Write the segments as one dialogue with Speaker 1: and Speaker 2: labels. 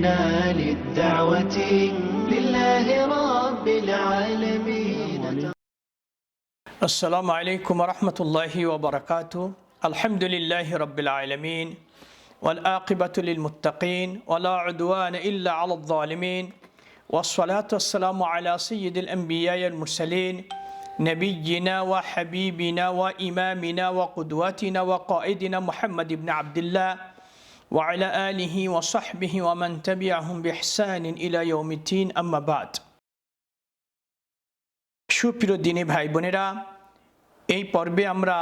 Speaker 1: جئنا للدعوة لله رب العالمين.
Speaker 2: السلام عليكم ورحمة الله وبركاته. الحمد لله رب العالمين والآقبة للمتقين ولا عدوان إلا على الظالمين والصلاة والسلام على سيد الأنبياء المرسلين نبينا وحبيبنا وإمامنا وقدوتنا وقائدنا محمد بن عبد الله وعلى آله وصحبه ومن تبعهم بإحسان إلى يوم الدين أما بعد সুপ্রিয় দিনী ভাই বোনেরা এই পর্বে আমরা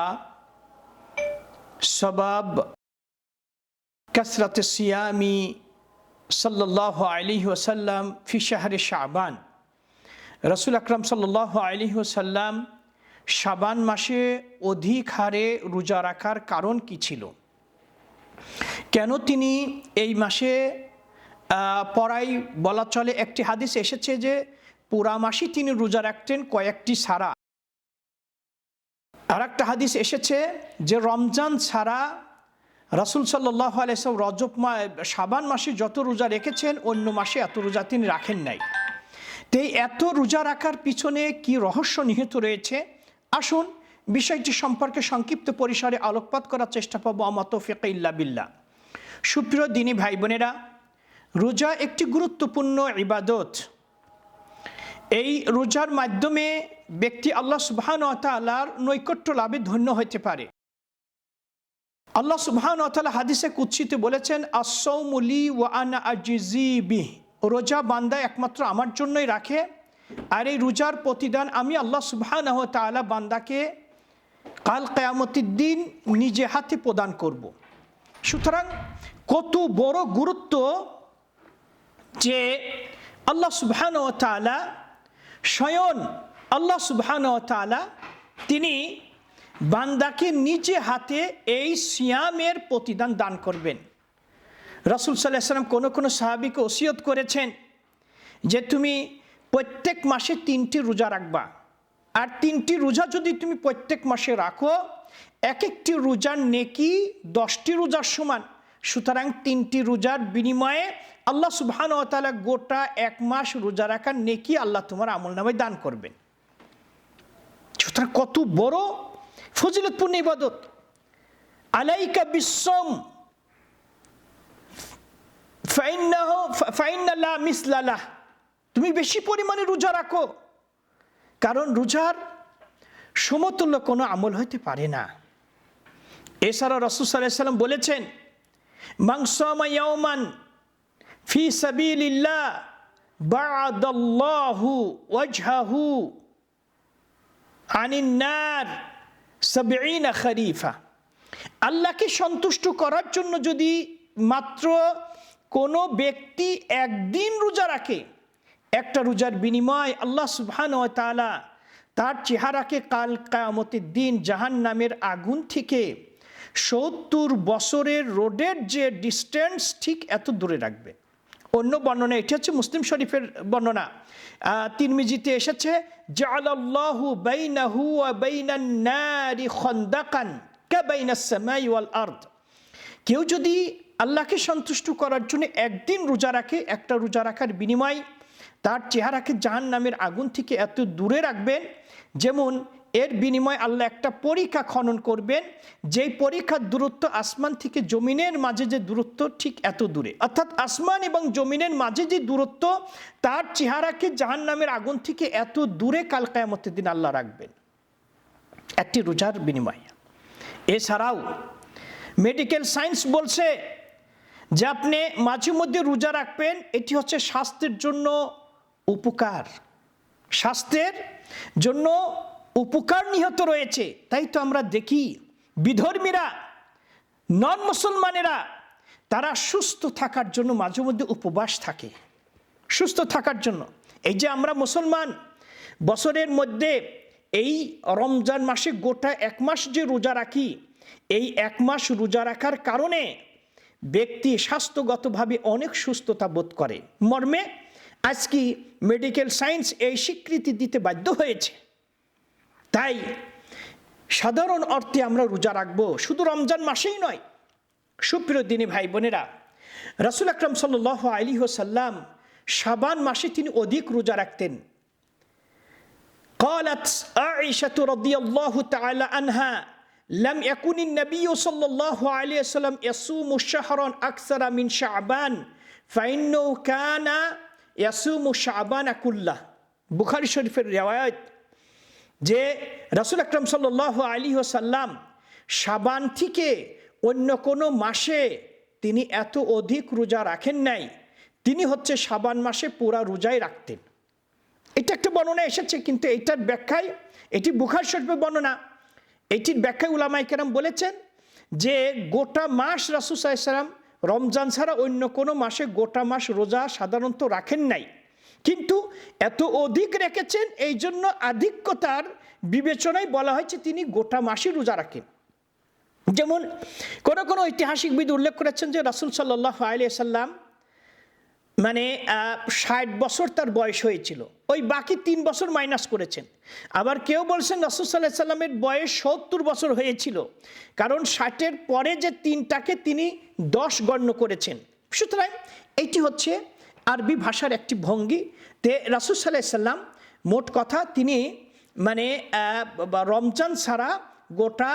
Speaker 2: সবাব কসরত সিয়ামি সাল্লাহ আলী ওসাল্লাম ফি শাহরে শাবান রসুল আকরম সাল্লাহ আলী ওসাল্লাম শাবান মাসে অধিক হারে রোজা রাখার কারণ কি ছিল কেন তিনি এই মাসে পড়াই বলা চলে একটি হাদিস এসেছে যে, পুরা মাসই তিনি রোজা রাখতেন কয়েকটি ছাড়া আর একটা হাদিস এসেছে যে, রমজান ছাড়া রাসুল সাল্লাহ আলাইসব রজব মা সাবান মাসে যত রোজা রেখেছেন, অন্য মাসে এত রোজা তিনি রাখেন নাই। তো এত রোজা রাখার পিছনে কি রহস্য নিহিত রয়েছে? আসুন বিষয়টি সম্পর্কে সংক্ষিপ্ত পরিসরে আলোকপাত করার চেষ্টা পাবো আমত ফেকে ইল্লা বিল্লা সুপ্রিয় দিনী ভাই বোনেরা রোজা একটি গুরুত্বপূর্ণ ইবাদত। এই রোজার মাধ্যমে ব্যক্তি আল্লাহ সুবহান তালার নৈকট্য লাভে ধন্য হতে পারে। আল্লাহ সুবহান তালা হাদিসে কুৎসিতে বলেছেন আসৌমুলি ওয়ানা আজিবি রোজা বান্দা একমাত্র আমার জন্যই রাখে, আর এই রোজার প্রতিদান আমি আল্লাহ সুবহান তালা বান্দাকে কাল কেয়ামতির দিন নিজে হাতে প্রদান করব। সুতরাং কত বড় গুরুত্ব যে আল্লাহ সুবহান তালা স্বয়ন আল্লাহ সুবহান তালা তিনি বান্দাকে নিজে হাতে এই সিয়ামের প্রতিদান দান করবেন রসুল সাল্লাহ সাল্লাম কোনো কোনো সাহাবিকে ওসিয়ত করেছেন যে তুমি প্রত্যেক মাসে তিনটি রোজা রাখবা আর তিনটি রোজা যদি তুমি প্রত্যেক মাসে রাখো, এক একটি রোজার নেকি দশটি রোজার সমান। সুতরাং তিনটি রোজার বিনিময়ে আল্লাহ সুবহান ও তালা গোটা এক মাস রোজা রাখার নেকি আল্লাহ তোমার আমল নামায় দান করবেন। সুতরাং কত বড় ফজিলতপূর্ণ ইবাদত। আলাইকা বিশ্বম ফাইন্না মিসলালাহ তুমি বেশি পরিমাণে রোজা রাখো। কারণ রোজার সমতুল্য কোনো আমল হইতে পারে না। এছাড়া রসুল সাল্লাহ সাল্লাম বলেছেন মাংসমান ফি সাবিলিল্লাহ বাদাল্লাহু ওয়াজহাহু আনিন্নার সাবিনা খরিফা। আল্লাহকে সন্তুষ্ট করার জন্য যদি মাত্র কোনো ব্যক্তি একদিন রোজা রাখে একটা রোজার বিনিময় আল্লাহ সুবহান ও তালা তার চেহারাকে কাল কায়ামতের দিন জাহান নামের আগুন থেকে সত্তর বছরের রোডের যে ডিস্টেন্স ঠিক এত দূরে রাখবে। অন্য বর্ণনা, এটি হচ্ছে মুসলিম শরীফের বর্ণনা। তিরমিজিতে এসেছে কেউ যদি আল্লাহকে সন্তুষ্ট করার জন্য একদিন রোজা রাখে, একটা রোজা রাখার বিনিময় তার চেহারাকে জাহান নামের আগুন থেকে এত দূরে রাখবেন, যেমন এর বিনিময়ে আল্লাহ একটা পরীক্ষা খনন করবেন, যেই পরীক্ষার দূরত্ব আসমান থেকে জমিনের মাঝে যে দূরত্ব ঠিক এত দূরে। অর্থাৎ আসমান এবং জমিনের মাঝে যে দূরত্ব, তার চেহারাকে জাহান নামের আগুন থেকে এত দূরে কাল কায়ামতের দিন আল্লাহ রাখবেন। একটি রোজার বিনিময়। এছাড়াও মেডিকেল সায়েন্স বলছে যে আপনি মাঝে মধ্যে রোজা রাখবেন, এটি হচ্ছে স্বাস্থ্যের জন্য উপকার। স্বাস্থ্যের জন্য উপকার নিহত রয়েছে। তাই তো আমরা দেখি, বিধর্মীরা নন মুসলমানেরা তারা সুস্থ থাকার জন্য মাঝে মধ্যে উপবাস থাকে। সুস্থ থাকার জন্য। এই যে আমরা মুসলমান, বছরের মধ্যে এই রমজান মাসে গোটা এক মাস যে রোজা রাখি, এই এক মাস রোজা রাখার কারণে ব্যক্তি স্বাস্থ্যগতভাবে অনেক সুস্থতা বোধ করে। মর্মে আজকে মেডিকেল সায়েন্স এই স্বীকৃতি দিতে বাধ্য হয়েছে তাই সাধারণ অর্থে আমরা রোজা রাখবো শুধু রমজান মাসেই নয় সুপ্রিয় দিনী ভাই বোনেরা রাসুল আকরম সাল আলী সাল্লাম সাবান মাসে তিনি অধিক রোজা রাখতেন قالت عائشة رضي الله تعالى عنها لم يكن النبي صلى الله عليه وسلم يصوم شهرا أكثر من شعبان فإنه كان ইয়াসুমু শাহবান আকুল্লাহ বুখারি শরীফের রেওয়ায়ত যে রাসুল আকরম সাল আলী ওসাল্লাম সাবান থেকে অন্য কোনো মাসে তিনি এত অধিক রোজা রাখেন নাই। তিনি হচ্ছে সাবান মাসে পুরা রোজাই রাখতেন। এটা একটা বর্ণনা এসেছে, কিন্তু এইটার ব্যাখ্যায় এটি বুখার শরীফের বর্ণনা। এটির ব্যাখ্যায় উলামাই বলেছেন যে গোটা মাস রাসুসাইসাল্লাম রমজান ছাড়া অন্য কোনো মাসে গোটা মাস রোজা সাধারণত রাখেন নাই। কিন্তু এত অধিক রেখেছেন, এই জন্য আধিক্যতার বিবেচনায় বলা হয়েছে তিনি গোটা মাসই রোজা রাখেন। যেমন কোনো কোনো ঐতিহাসিকবিদ উল্লেখ করেছেন যে রাসুল সাল্লাহ আলিয়া সাল্লাম মানে ষাট বছর তার বয়স হয়েছিল। ওই বাকি তিন বছর মাইনাস করেছেন। আবার কেউ বলছেন রাসুসাল্লাহ সাল্লামের বয়স সত্তর বছর হয়েছিল। কারণ ষাটের পরে যে তিনটাকে তিনি দশ গণ্য করেছেন। সুতরাং এটি হচ্ছে আরবি ভাষার একটি ভঙ্গি তে রাসুসাল্লাহ সাল্লাম মোট কথা তিনি মানে রমজান ছাড়া গোটা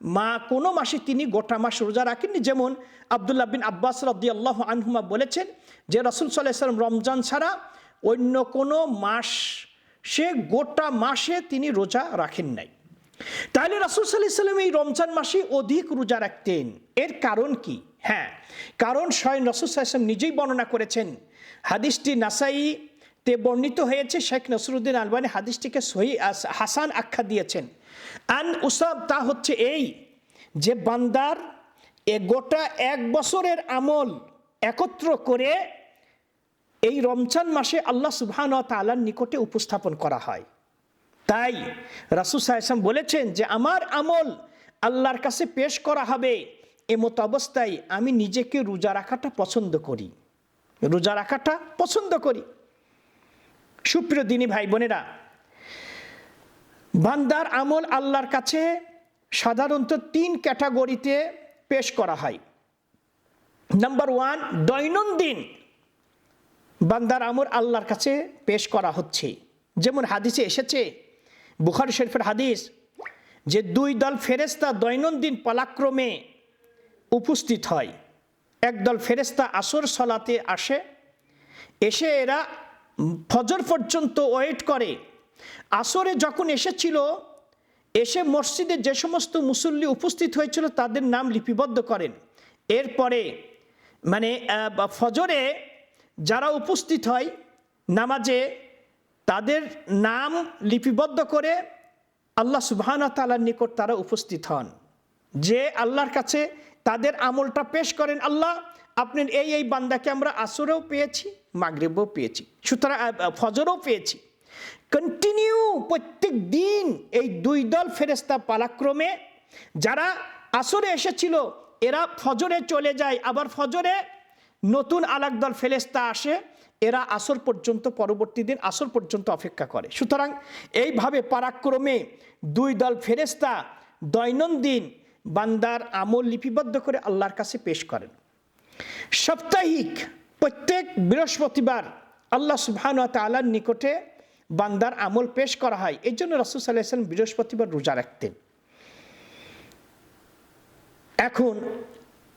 Speaker 2: মা কোনো মাসে তিনি গোটা মাস রোজা রাখেননি। যেমন আবদুল্লাহ বিন আব্বাস রদ্দি আল্লাহ আনহুমা বলেছেন যে রসুল সাল্লাহ সাল্লাম রমজান ছাড়া অন্য কোনো মাস সে গোটা মাসে তিনি রোজা রাখেন নাই। তাহলে রসুল সাল্লাহ সাল্লাম এই রমজান মাসে অধিক রোজা রাখতেন। এর কারণ কি? হ্যাঁ কারণ স্বয়ং রসুল সাল্লাম নিজেই বর্ণনা করেছেন, হাদিসটি নাসাই তে বর্ণিত হয়েছে, শেখ নসরুদ্দিন আলবানি হাদিসটিকে সহি হাসান আখ্যা দিয়েছেন। আন উসাব, তা হচ্ছে এই যে বান্দার এ গোটা এক বছরের আমল একত্র করে এই রমজান মাসে আল্লাহ সুবহান তালার নিকটে উপস্থাপন করা হয়। তাই রাসুল সাহেসাম বলেছেন যে, আমার আমল আল্লাহর কাছে পেশ করা হবে এমত অবস্থায় আমি নিজেকে রোজা রাখাটা পছন্দ করি। রোজা রাখাটা পছন্দ করি। সুপ্রিয় দিনী ভাই বোনেরা বান্দার আমল আল্লাহর কাছে সাধারণত তিন ক্যাটাগরিতে পেশ করা হয়। নাম্বার ওয়ান দৈনন্দিন বান্দার আমল আল্লাহর কাছে পেশ করা হচ্ছে। যেমন হাদিসে এসেছে, বুখারি শরীফের হাদিস, যে দুই দল ফেরেস্তা দৈনন্দিন পালাক্রমে উপস্থিত হয়। একদল ফেরেস্তা আসর সলাতে আসে, এসে এরা ফজর পর্যন্ত ওয়েট করে। আসরে যখন এসেছিল, এসে মসজিদে যে সমস্ত মুসল্লি উপস্থিত হয়েছিল তাদের নাম লিপিবদ্ধ করেন। এরপরে মানে ফজরে যারা উপস্থিত হয় নামাজে, তাদের নাম লিপিবদ্ধ করে আল্লাহ সুবাহানা তালার নিকট তারা উপস্থিত হন। যে আল্লাহর কাছে তাদের আমলটা পেশ করেন, আল্লাহ আপনার এই এই বান্দাকে আমরা আসরেও পেয়েছি, মাগরেবও পেয়েছি, সুতরাং ফজরও পেয়েছি। কন্টিনিউ প্রত্যেক দিন এই দুই দল ফেরেস্তা পালাক্রমে। যারা আসরে এসেছিল, এরা ফজরে চলে যায়। আবার ফজরে নতুন আলাক দল ফেরেস্তা আসে, এরা আসর পর্যন্ত, পরবর্তী দিন আসর পর্যন্ত অপেক্ষা করে। সুতরাং এইভাবে পারাক্রমে দুই দল ফেরেস্তা দৈনন্দিন বান্দার আমল লিপিবদ্ধ করে আল্লাহর কাছে পেশ করেন। সাপ্তাহিক প্রত্যেক বৃহস্পতিবার আল্লাহ সুবহান তালার নিকটে বান্দার আমল পেশ করা হয় এই জন্য রসুল সাল্লাম বৃহস্পতিবার রোজা রাখতেন এখন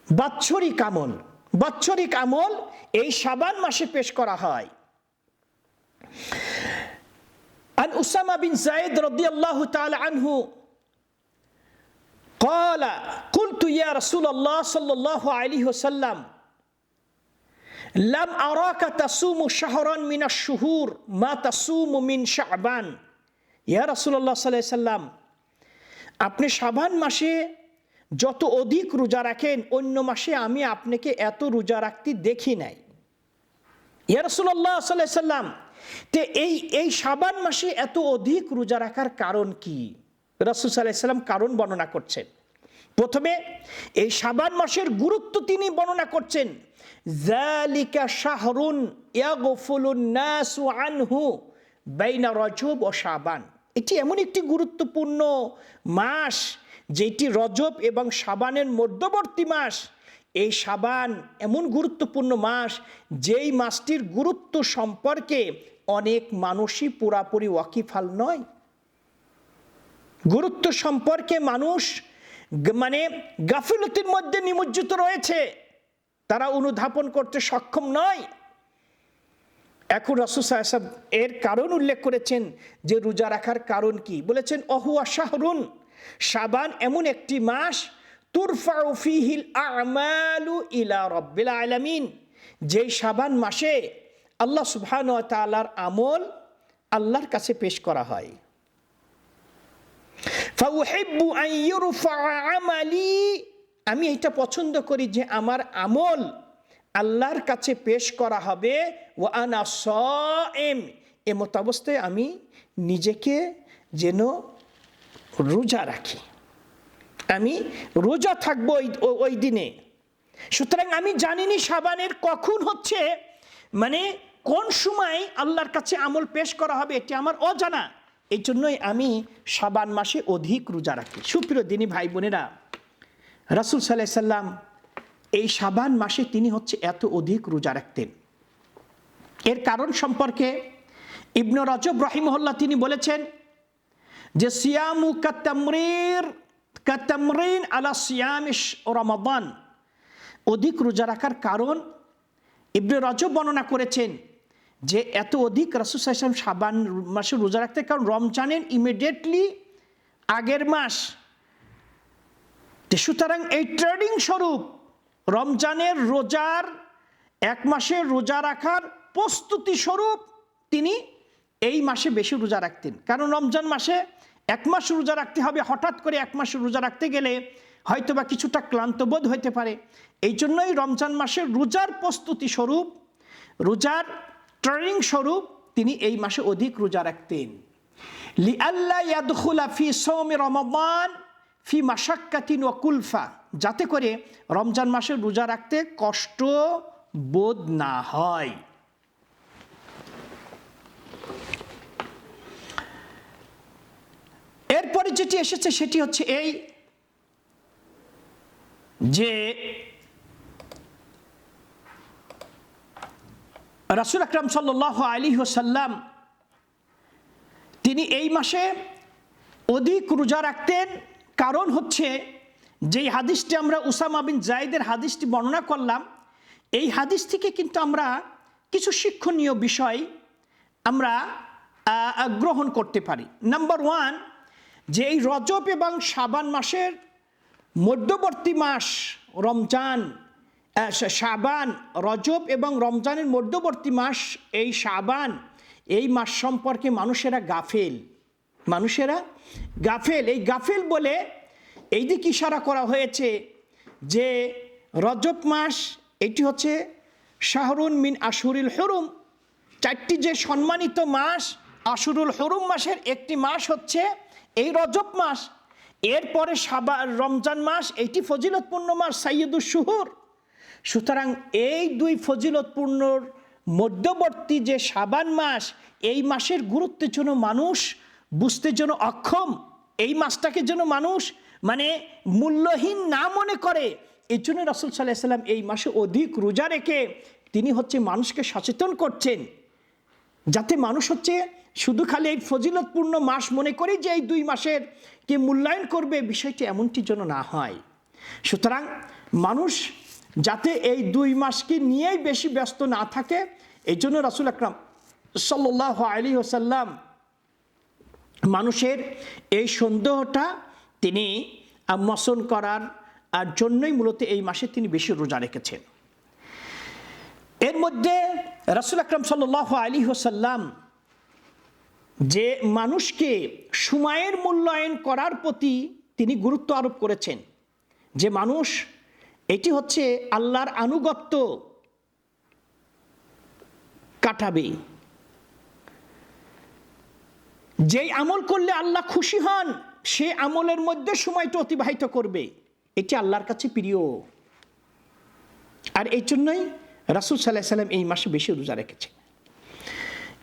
Speaker 2: বাৎসরিক আমল বাৎসরিক আমল এই সাবান মাসে পেশ করা হয় عن أسامة بن زيد رضي الله تعالى عنه قال قلت يا رسول الله صلى الله عليه وسلم লাম আরাকা তাসুমু শাহরান মিনা শুহুর মা তাসুমু মিন শাহবান ইয়া রাসুল্লাহ সাল্লাহ সাল্লাম আপনি সাবান মাসে যত অধিক রোজা রাখেন, অন্য মাসে আমি আপনাকে এত রোজা রাখতে দেখি নাই। ইয়া রাসুল্লাহ সাল্লাহ সাল্লাম, তে এই এই সাবান মাসে এত অধিক রোজা রাখার কারণ কি? রাসুল সাল্লাহ সাল্লাম কারণ বর্ণনা করছেন। প্রথমে, এই সাবান মাসের গুরুত্ব তিনি বর্ণনা করছেন। জালিকা শাহরুন ইয়াগফুলুন নাসু আনহু বাইনা রজব ও শাবান এটি এমন একটি গুরুত্বপূর্ণ মাস যেটি রজব এবং সাবানের মধ্যবর্তী মাস। এই সাবান এমন গুরুত্বপূর্ণ মাস যেই মাসটির গুরুত্ব সম্পর্কে অনেক মানুষই পুরাপুরি ওয়াকিফাল নয়। গুরুত্ব সম্পর্কে মানুষ মানে গাফিলতির মধ্যে নিমজ্জিত রয়েছে। তারা অনুধাবন করতে সক্ষম নয়। এখন রসুল সাহেব এর কারণ উল্লেখ করেছেন যে রোজা রাখার কারণ কি? বলেছেন, অহুয়া শাহরুন সাবান এমন একটি মাস, তুরফাউ ফিহিল আমালু ইলা রব্বিল আলামিন, যেই সাবান মাসে আল্লাহ সুবহান ওয়া তাআলার আমল আল্লাহর কাছে পেশ করা হয়। ফাউহিব্বু আন ইউরফা আমালি আমি এটা পছন্দ করি যে আমার আমল আল্লাহর কাছে পেশ করা হবে ও আনা সএম এমত অবস্থায় আমি নিজেকে যেন রোজা রাখি। আমি রোজা থাকব ওই ওই দিনে। সুতরাং আমি জানিনি সাবানের কখন হচ্ছে মানে কোন সময় আল্লাহর কাছে আমল পেশ করা হবে এটি আমার অজানা। এই জন্যই আমি সাবান মাসে অধিক রোজা রাখি। সুপ্রিয় দিনী ভাই বোনেরা রাসুল সাল্লাহ সাল্লাম এই সাবান মাসে তিনি হচ্ছে এত অধিক রোজা রাখতেন। এর কারণ সম্পর্কে ইবন রজব রহিমহল্লা তিনি বলেছেন যে সিয়ামু কাতামরির, কাতামরিন আলা সিয়াম রমাদান। অধিক রোজা রাখার কারণ ইবনে রজব বর্ণনা করেছেন যে এত অধিক রাসুল সাল্লাম সাবান মাসে রোজা রাখতে কারণ রমজানের ইমিডিয়েটলি আগের মাস সুতরাং এই ট্রেডিং স্বরূপ রমজানের রোজার এক মাসে রোজা রাখার প্রস্তুতি স্বরূপ তিনি এই মাসে বেশি রোজা রাখতেন। কারণ রমজান মাসে এক মাস রোজা রাখতে হবে, হঠাৎ করে এক মাস রোজা রাখতে গেলে হয়তোবা কিছুটা ক্লান্তবোধ হইতে পারে। এই জন্যই রমজান মাসে রোজার প্রস্তুতি স্বরূপ, রোজার ট্রেনিং স্বরূপ তিনি এই মাসে অধিক রোজা রাখতেন। লিআল্লা ইয়াদখুলা ফি সওমি রমাদান ফি মাশাক্কাতিন ওয়া কুলফা, যাতে করে রমজান মাসে রোজা রাখতে কষ্ট বোধ না হয়। এরপরে যেটি এসেছে সেটি হচ্ছে এই যে রাসুল আকরাম সাল্লাহ আলী সাল্লাম তিনি এই মাসে অধিক রোজা রাখতেন কারণ হচ্ছে যেই হাদিসটি আমরা উসামা বিন জায়দের হাদিসটি বর্ণনা করলাম, এই হাদিস থেকে কিন্তু আমরা কিছু শিক্ষণীয় বিষয় আমরা গ্রহণ করতে পারি। নাম্বার ওয়ান যে এই রজব এবং সাবান মাসের মধ্যবর্তী মাস রমজান শাবান, রজব এবং রমজানের মধ্যবর্তী মাস এই শাবান, এই মাস সম্পর্কে মানুষেরা গাফেল। মানুষেরা গাফেল, এই গাফেল বলে এই দিক ইশারা করা হয়েছে যে রজব মাস, এটি হচ্ছে শাহরুন মিন আশুরিল হরুম। চারটি যে সম্মানিত মাস, আশুরুল হরুম মাসের একটি মাস হচ্ছে এই রজব মাস। এরপরে সাবা রমজান মাস এইটি ফজিলতপূর্ণ মাস সাইয়দুল শুহুর। সুতরাং এই দুই ফজিলতপূর্ণর মধ্যবর্তী যে সাবান মাস, এই মাসের গুরুত্বের জন্য মানুষ বুঝতে যেন অক্ষম। এই মাসটাকে যেন মানুষ মানে মূল্যহীন না মনে করে। এই জন্য রসুল সাল্লাহ সাল্লাম এই মাসে অধিক রোজা রেখে তিনি হচ্ছে মানুষকে সচেতন করছেন। যাতে মানুষ হচ্ছে শুধু খালি এই ফজিলতপূর্ণ মাস মনে করি যে এই দুই মাসের কে মূল্যায়ন করবে, বিষয়টি এমনটি যেন না হয়। সুতরাং মানুষ যাতে এই দুই মাসকে নিয়েই বেশি ব্যস্ত না থাকে এই জন্য রাসুল আকরাম সাল্লাহ আলী ওসাল্লাম মানুষের এই সন্দেহটা তিনি মসন করার আর জন্যই মূলত এই মাসে তিনি বেশি রোজা রেখেছেন। এর মধ্যে রাসুল আকরাম সাল্লাহ আলী হোসাল্লাম যে মানুষকে সময়ের মূল্যায়ন করার প্রতি তিনি গুরুত্ব আরোপ করেছেন, যে মানুষ এটি হচ্ছে আল্লাহর আনুগত্য কাটাবে যেই আমল করলে আল্লাহ খুশি হন, সে আমলের মধ্যে সময়টা অতিবাহিত করবে। এটি আল্লাহর কাছে প্রিয়। আর এই জন্যই রাসুল সাল্লাহ সাল্লাম এই মাসে বেশি রোজা রেখেছে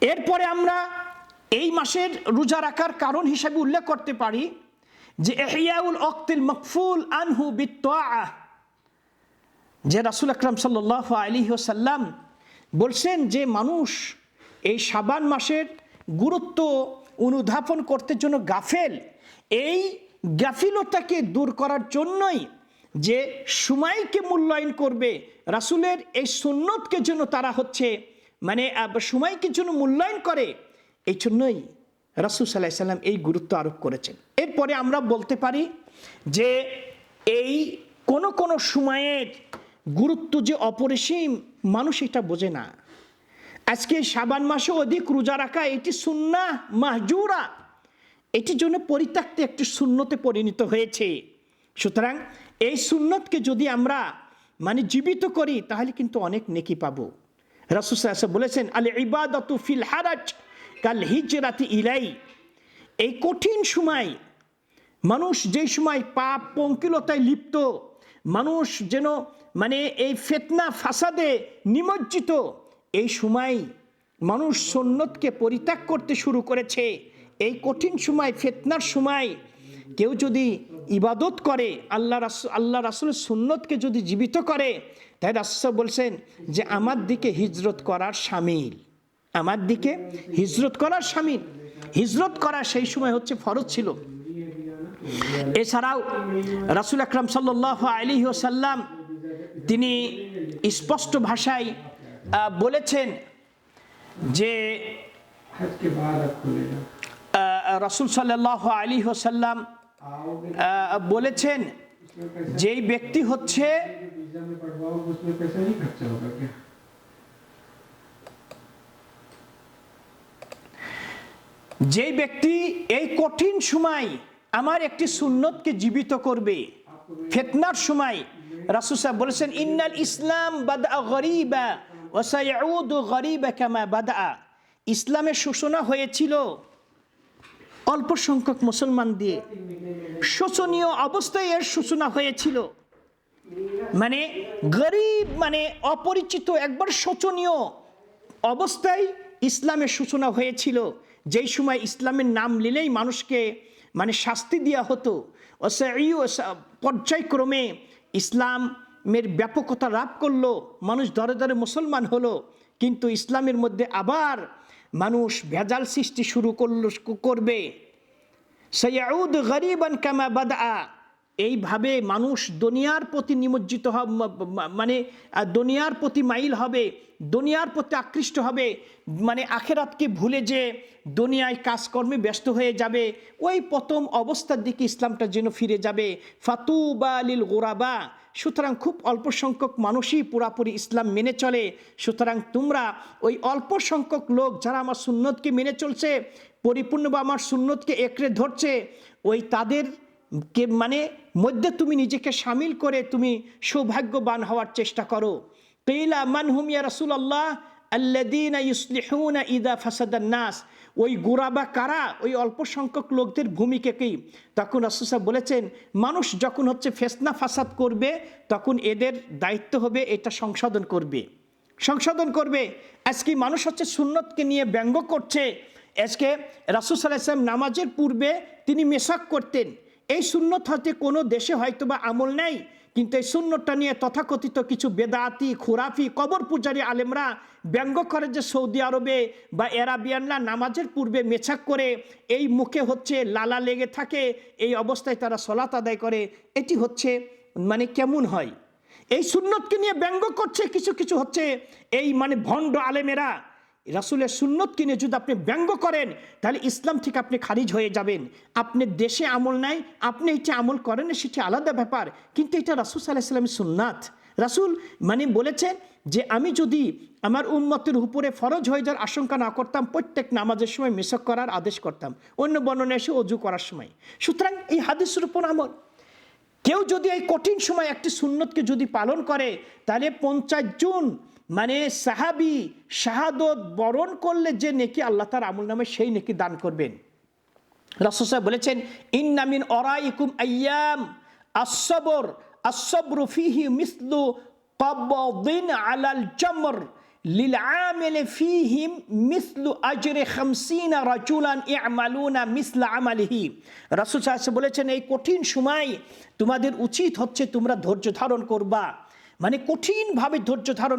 Speaker 2: এরপরে আমরা এই মাসের রোজা রাখার কারণ হিসাবে উল্লেখ করতে পারি যে এহিয়াউল অক্তিল মকফুল আনহু বিত্তা যে রাসুল আকরাম সাল্লাহ আলী সাল্লাম বলছেন যে মানুষ এই সাবান মাসের গুরুত্ব অনুধাবন করতে জন্য গাফেল। এই গাফিলতাকে দূর করার জন্যই যে সময়কে মূল্যায়ন করবে, রাসুলের এই সুন্নতকে জন্য তারা হচ্ছে মানে সময়কে জন্য মূল্যায়ন করে, এই জন্যই রাসুল সাল্লাহ সাল্লাম এই গুরুত্ব আরোপ করেছেন। এরপরে আমরা বলতে পারি যে এই কোন কোন সময়ের গুরুত্ব যে অপরিসীম, মানুষ এটা বোঝে না। আজকে সাবান মাসে অধিক রোজা রাখা, এটি সুন্না মাহজুরা। এটির জন্য পরিত্যক্ত একটি শূন্যতে পরিণত হয়েছে। সুতরাং এই সুন্নতকে যদি আমরা মানে জীবিত করি, তাহলে কিন্তু অনেক নেকি পাবো। রাসুসাহ বলেছেন, আলে ইবাদতু ফিল হারাজ কাল হিজরাতি ইলাই। এই কঠিন সময়, মানুষ যেই সময় পাপ পঙ্কিলতায় লিপ্ত, মানুষ যেন মানে এই ফেতনা, ফাসাদে নিমজ্জিত এই সময় মানুষ সন্ন্যতকে পরিত্যাগ করতে শুরু করেছে। এই কঠিন সময়, ফেতনার সময় কেউ যদি ইবাদত করে, আল্লাহ রাস আল্লাহ রাসুল সুন্নতকে যদি জীবিত করে তাই রাসুল বলছেন যে, আমার দিকে হিজরত করার সামিল। আমার দিকে হিজরত করার সামিল। হিজরত করা সেই সময় হচ্ছে ফরজ ছিল। এছাড়াও রাসুল আকরাম সাল্লাহ আলী সাল্লাম তিনি স্পষ্ট ভাষায় বলেছেন যে রসুল সাল আলী
Speaker 3: হোসাল্লাম
Speaker 2: বলেছেন যেই ব্যক্তি হচ্ছে যেই ব্যক্তি এই কঠিন সময় আমার একটি সুন্নতকে জীবিত করবে, ফেতনার সময় রাসুসা বলেছেন, ইন্নাল ইসলাম বাদ গরিবা ওসাইউদ গরিবা কামা বাদা ইসলামের সূচনা হয়েছিল অল্প সংখ্যক মুসলমান দিয়ে। শোচনীয় অবস্থায় এর সূচনা হয়েছিল। মানে গরিব মানে অপরিচিত একবার শোচনীয় অবস্থায় ইসলামের সূচনা হয়েছিল। যেই সময় ইসলামের নাম নিলেই মানুষকে মানে শাস্তি দেওয়া হতো। ও সেই ইসলামের ব্যাপকতা লাভ করল, মানুষ দরে দরে মুসলমান হলো, কিন্তু ইসলামের মধ্যে আবার মানুষ ভেজাল সৃষ্টি শুরু করল, করবে। সৈয়াউদ গরিবান কামা বাদা এইভাবে মানুষ দুনিয়ার প্রতি নিমজ্জিত মানে দুনিয়ার প্রতি মাইল হবে, দুনিয়ার প্রতি আকৃষ্ট হবে মানে আখেরাতকে ভুলে যে দুনিয়ায় কাজকর্মে ব্যস্ত হয়ে যাবে, ওই প্রথম অবস্থার দিকে ইসলামটা যেন ফিরে যাবে। ফাতুবা লিল গোরাবা, সুতরাং খুব অল্প সংখ্যক মানুষই পুরাপুরি ইসলাম মেনে চলে। সুতরাং তোমরা ওই অল্প সংখ্যক লোক যারা আমার সুন্নতকে মেনে চলছে পরিপূর্ণ বা আমার সুন্নতকে একড়ে ধরছে, ওই তাদের কে মানে মধ্যে তুমি নিজেকে সামিল করে তুমি সৌভাগ্যবান হওয়ার চেষ্টা করো। কেইলা, মান হুমিয়া রসুল আল্লাহ ইদা ফাসাদান নাস। ওই গোরাবা কারা? ওই অল্প সংখ্যক লোকদের ভূমিকাকেই তখন রসুসা বলেছেন, মানুষ যখন হচ্ছে ফেসনা ফাসাদ করবে, তখন এদের দায়িত্ব হবে এটা সংশোধন করবে। সংশোধন করবে। আজকে মানুষ হচ্ছে সুন্নতকে নিয়ে ব্যঙ্গ করছে। আজকে রাসুল সাল্লাহ ইসলাম নামাজের পূর্বে তিনি মেশাক করতেন। এই সুন্নত হতে কোনো দেশে হয়তো বা আমল নেই, কিন্তু এই সুন্নতটা নিয়ে তথাকথিত কিছু বেদাতি, খুরাফি, কবর পূজারী আলেমরা ব্যঙ্গ করে যে সৌদি আরবে বা এরাবিয়ানরা নামাজের পূর্বে মেছাক করে এই মুখে হচ্ছে লালা লেগে থাকে, এই অবস্থায় তারা সলাত আদায় করে, এটি হচ্ছে মানে কেমন হয়? এই সুন্নতকে নিয়ে ব্যঙ্গ করছে কিছু কিছু হচ্ছে এই মানে ভণ্ড আলেমেরা। রাসুলের সুন্নত কিনে যদি আপনি ব্যঙ্গ করেন, তাহলে ইসলাম থেকে আপনি খারিজ হয়ে যাবেন। আপনি দেশে আমল নাই, আপনি এটা আমল করেন সেটি আলাদা ব্যাপার। কিন্তু এটা রাসুল সাল্লাহ ইসলামের সুন্নাত। রাসুল মানে বলেছেন যে, আমি যদি আমার উম্মতের উপরে ফরজ হয়ে যাওয়ার আশঙ্কা না করতাম, প্রত্যেক নামাজের সময় মেসক করার আদেশ করতাম, অন্য বর্ণনা এসে অজু করার সময়। সুতরাং এই হাদিসের উপর আমল। কেউ যদি এই কঠিন সময় একটি সুন্নতকে যদি পালন করে, তাহলে পঞ্চাশ জন মানে সাহাবি শাহাদত বরণ করলে যে নেকি আল্লাহ তার আমল নামে সেই নেকি দান করবেন। রাসূল সাহেব বলেছেন ইন্নামিন অরাইকুম আইয়াম আসবর আসবরু ফিহি মিসলু তাবদিন আলাল লিল আমিল ফিহিম মিসলু আজরে খামসিনা রাজুলান ইয়ামালুনা মিসলা আমালিহি। রাসূল সাহেব বলেছেন, এই কঠিন সময় তোমাদের উচিত হচ্ছে তোমরা ধৈর্য ধারণ করবা। মানে কঠিনভাবে ধৈর্য ধারণ